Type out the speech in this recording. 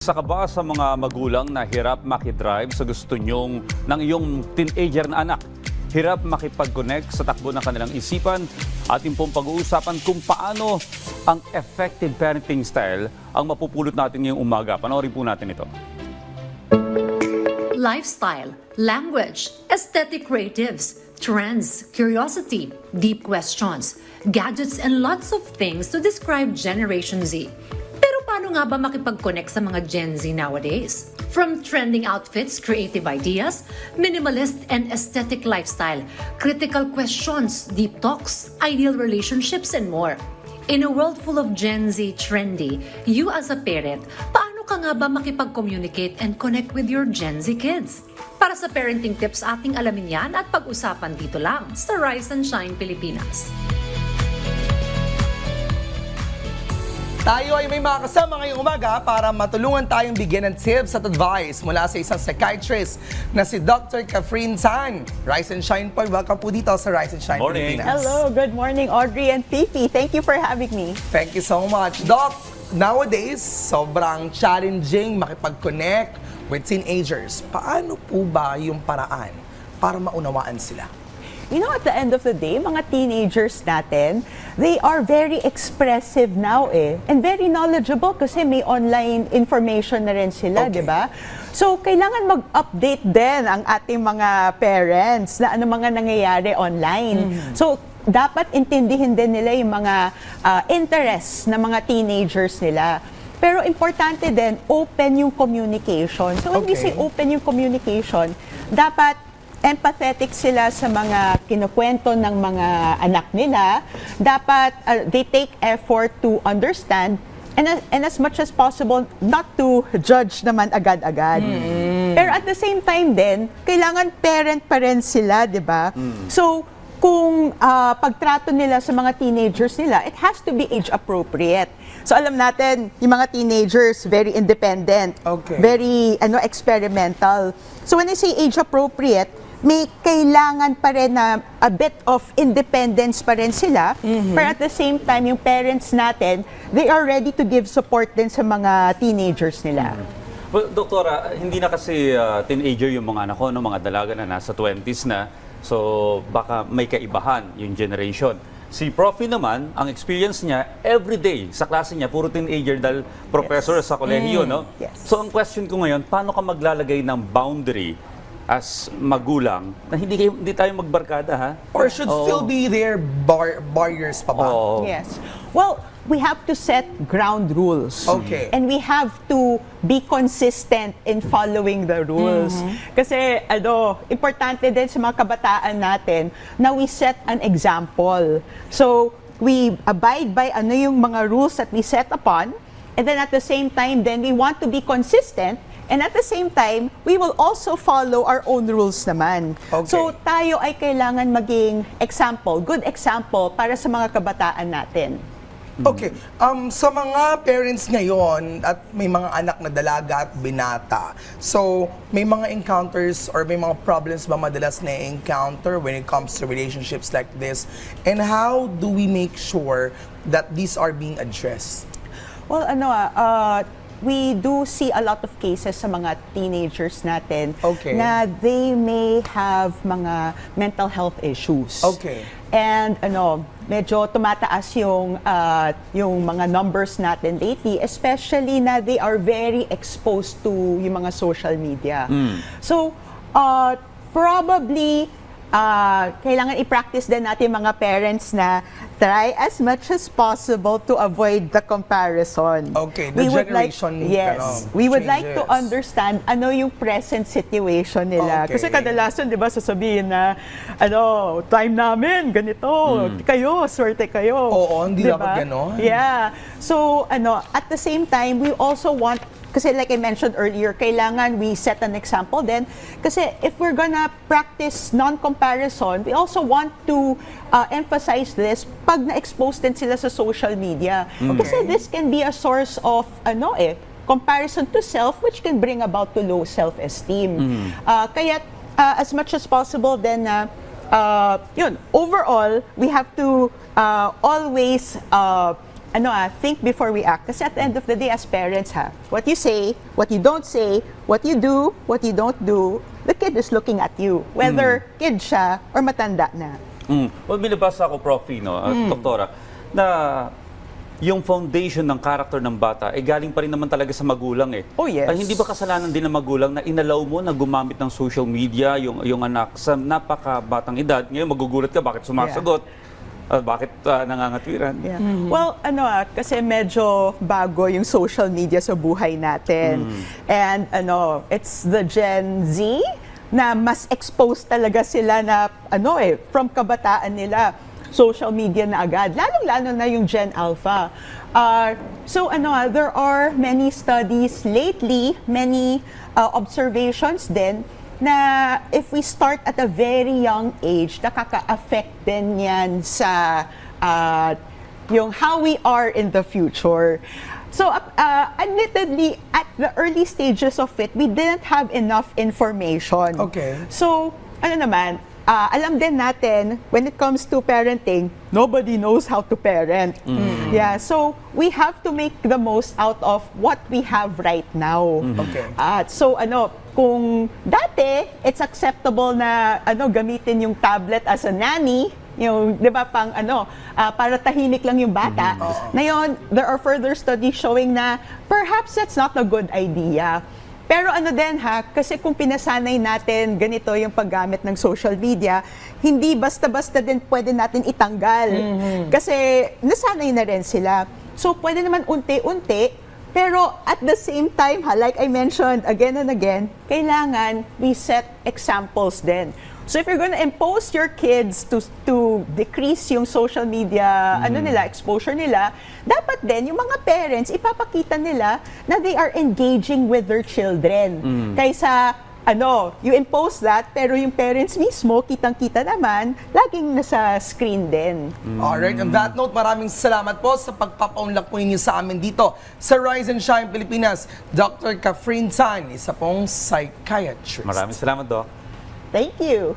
Isa ka ba sa mga magulang na hirap makidrive sa gusto nyong ng iyong teenager na anak? Hirap makipag-connect sa takbo ng kanilang isipan? Ating pong pag-uusapan kung paano ang effective parenting style ang mapupulot natin ngayong umaga. Panoorin po natin ito. lifestyle, language, aesthetic creatives, trends, curiosity, deep questions, gadgets, and lots of things to describe Generation Z. Nga ba makipag-connect sa mga Gen Z nowadays? From trending outfits, creative ideas, minimalist and aesthetic lifestyle, critical questions, deep talks, ideal relationships, and more. In a world full of Gen Z trendy, you as a parent, paano ka nga ba makipag-communicate and connect with your Gen Z kids? Para sa parenting tips, ating alamin yan at pag-usapan dito lang sa Rise and Shine Pilipinas. Tayo ay may mga kasama ngayong umaga para matulungan tayong bigyan ng tips at advice mula sa isang psychiatrist na si Dr. Catherine San. Rise and Shine po. Welcome po dito sa Rise and Shine Morning. Pilipinas. Hello, good morning, Audrey and Fifi. Thank you for having me. Thank you so much. Doc, nowadays, sobrang challenging makipag-connect with teenagers. Paano po ba yung paraan para maunawaan sila? You know, at the end of the day, mga teenagers natin, they are very expressive now eh. And very knowledgeable kasi may online information na rin sila, Okay. di ba? So, kailangan mag-update din ang ating mga parents na ano mga nangyayari online. So, dapat intindihin din nila yung mga ah, interests ng mga teenagers nila. Pero importante din, open yung communication. So, when we Okay. say open yung communication, dapat empathetic sila sa mga kinukwento ng mga anak nila. Dapat uh, they take effort to understand and, as- and as much as possible not to judge naman agad-agad. Pero at the same time din, kailangan parent pa rin sila, 'di ba? So kung ah, pagtrato nila sa mga teenagers nila, it has to be age appropriate. So alam natin, yung mga teenagers very independent, Okay. very ano experimental. So when I say age appropriate, may kailangan pa rin na a bit of independence pa rin sila. Pero at the same time, yung parents natin, they are ready to give support din sa mga teenagers nila. Well, doktora, hindi na kasi uh, teenager yung mga anak ko, no? mga dalaga na nasa 20s na. So baka may kaibahan yung generation. Si Profi naman, ang experience niya, everyday sa klase niya, puro teenager dahil professor sa kolehiyo, no? Yes. So ang question ko ngayon, paano ka maglalagay ng boundary as magulang na hindi, kayo, hindi tayo magbarkada, ha? Or should Oo. still be there bar- barriers pa ba? Oo. Yes. Well, we have to set ground rules. Okay. And we have to be consistent in following the rules. Kasi ano, importante din sa mga kabataan natin na we set an example. So, we abide by ano yung mga rules that we set upon and then at the same time then we want to be consistent and at the same time we will also follow our own rules naman. Okay. So, tayo ay kailangan maging example, good example para sa mga kabataan natin. Okay. Um, sa mga parents ngayon at may mga anak na dalaga at binata, so may mga encounters or may mga problems ba madalas na encounter when it comes to relationships like this? And how do we make sure that these are being addressed? Well, ano ah, uh, we do see a lot of cases sa mga teenagers natin Okay. na they may have mga mental health issues. Okay. And ano, medyo tumataas yung ah, yung mga numbers natin lately, especially na they are very exposed to yung mga social media. So, uh, probably ah, kailangan i-practice din natin mga parents na try as much as possible to avoid the comparison. Okay, the would generation, like, yes, ano, we would like to understand ano yung present situation nila. Okay. Kasi kadalasan, di ba, sasabihin na, ano, time namin, ganito, kayo, swerte kayo. Oo, hindi Di dapat ganon. Yeah. So, ano, at the same time, we also want kasi like I mentioned earlier, kailangan we set an example then. Kasi if we're gonna practice non-comparison, we also want to uh, emphasize this pag na-expose din sila sa social media. Kasi this can be a source of, ano eh, comparison to self which can bring about to low self-esteem. Uh, kaya uh, as much as possible then uh, uh, yun, overall, we have to uh, always uh, ano ah, think before we act. Kasi at the end of the day, as parents ha, what you say, what you don't say, what you do, what you don't do, the kid is looking at you. Whether kid siya or matanda na. Mm. Well, binabasa ako, Prof. No, at Doktora, na yung foundation ng karakter ng bata ay galing pa rin naman talaga sa magulang eh. Oh, yes. Ay, hindi ba kasalanan din ng magulang na inalaw mo na gumamit ng social media yung yung anak sa napakabatang edad? Ngayon magugulat ka bakit sumasagot? Ah, bakit ah, nangangatwiran? Yeah. Well, ano ah, kasi medyo bago yung social media sa buhay natin. And ano, it's the Gen Z na mas exposed talaga sila na ano eh, from kabataan nila social media na agad. Lalong-lalo na yung Gen Alpha. Uh, so ano ah, there are many studies lately, many uh, observations din na if we start at a very young age, nakaka-affect din yan sa uh, yung how we are in the future. So, uh, admittedly, at the early stages of it, we didn't have enough information. Okay. So, ano naman, uh, alam din natin, when it comes to parenting, nobody knows how to parent. Yeah, so we have to make the most out of what we have right now. Okay. At so ano, kung dati it's acceptable na ano gamitin yung tablet as a nanny, yung 'di ba pang ano, ah, para tahimik lang yung bata. Ngayon, there are further studies showing na perhaps that's not a good idea. Pero ano din ha, kasi kung pinasanay natin ganito yung paggamit ng social media, hindi basta-basta din pwede natin itanggal. Kasi nasanay na rin sila. So pwede naman unti-unti, pero at the same time, ha, like I mentioned again and again, kailangan we set examples din. So if you're going to impose your kids to to decrease yung social media ano nila exposure nila, dapat din yung mga parents ipapakita nila na they are engaging with their children. Kaysa ano, you impose that pero yung parents mismo kitang-kita naman laging nasa screen din. Alright, on that note, maraming salamat po sa pagpapaunlak po ninyo sa amin dito sa Rise and Shine Pilipinas. Dr. Catherine Tan, isa pong psychiatrist. Maraming salamat, Doc. Thank you.